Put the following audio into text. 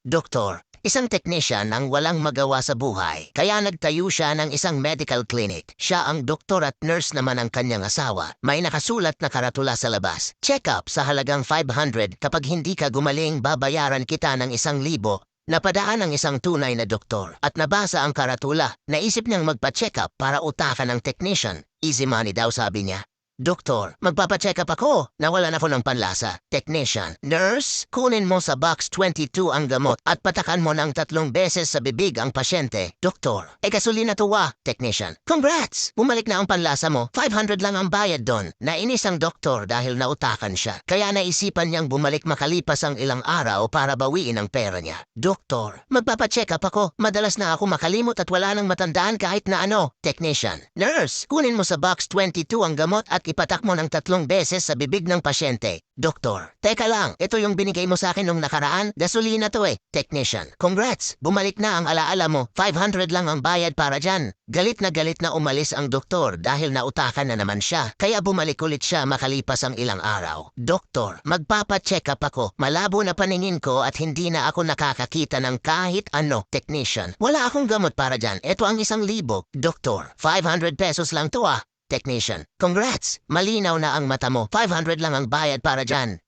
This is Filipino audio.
Doktor, isang technician ang walang magawa sa buhay. Kaya nagtayo siya ng isang medical clinic. Siya ang doktor at nurse naman ang kanyang asawa. May nakasulat na karatula sa labas. Check-up sa halagang 500 kapag hindi ka gumaling babayaran kita ng isang libo Napadaan ang isang tunay na doktor at nabasa ang karatula. Naisip niyang magpa-check up para utakan ng technician. Easy money daw sabi niya. Doktor, magpapacheck up ako. Nawala na po ng panlasa. Technician, nurse, kunin mo sa box 22 ang gamot at patakan mo ng tatlong beses sa bibig ang pasyente. Doktor, eh gasolina to ah. Technician, congrats! Bumalik na ang panlasa mo. 500 lang ang bayad doon. Nainis ang doktor dahil nautakan siya. Kaya naisipan niyang bumalik makalipas ang ilang araw para bawiin ang pera niya. Doktor, magpapacheck up ako. Madalas na ako makalimot at wala nang matandaan kahit na ano. Technician, nurse, kunin mo sa box 22 ang gamot at ipatak mo ng tatlong beses sa bibig ng pasyente. Doktor, teka lang, ito yung binigay mo sa akin nung nakaraan? Gasolina to eh. Technician, congrats, bumalik na ang alaala mo. 500 lang ang bayad para dyan. Galit na galit na umalis ang doktor dahil nautakan na naman siya. Kaya bumalik ulit siya makalipas ang ilang araw. Doktor, magpapacheck up ako. Malabo na paningin ko at hindi na ako nakakakita ng kahit ano. Technician, wala akong gamot para dyan. Ito ang isang libo. Doktor, 500 pesos lang to ah. Technician, congrats! Malinaw na ang mata mo. 500 lang ang bayad para dyan.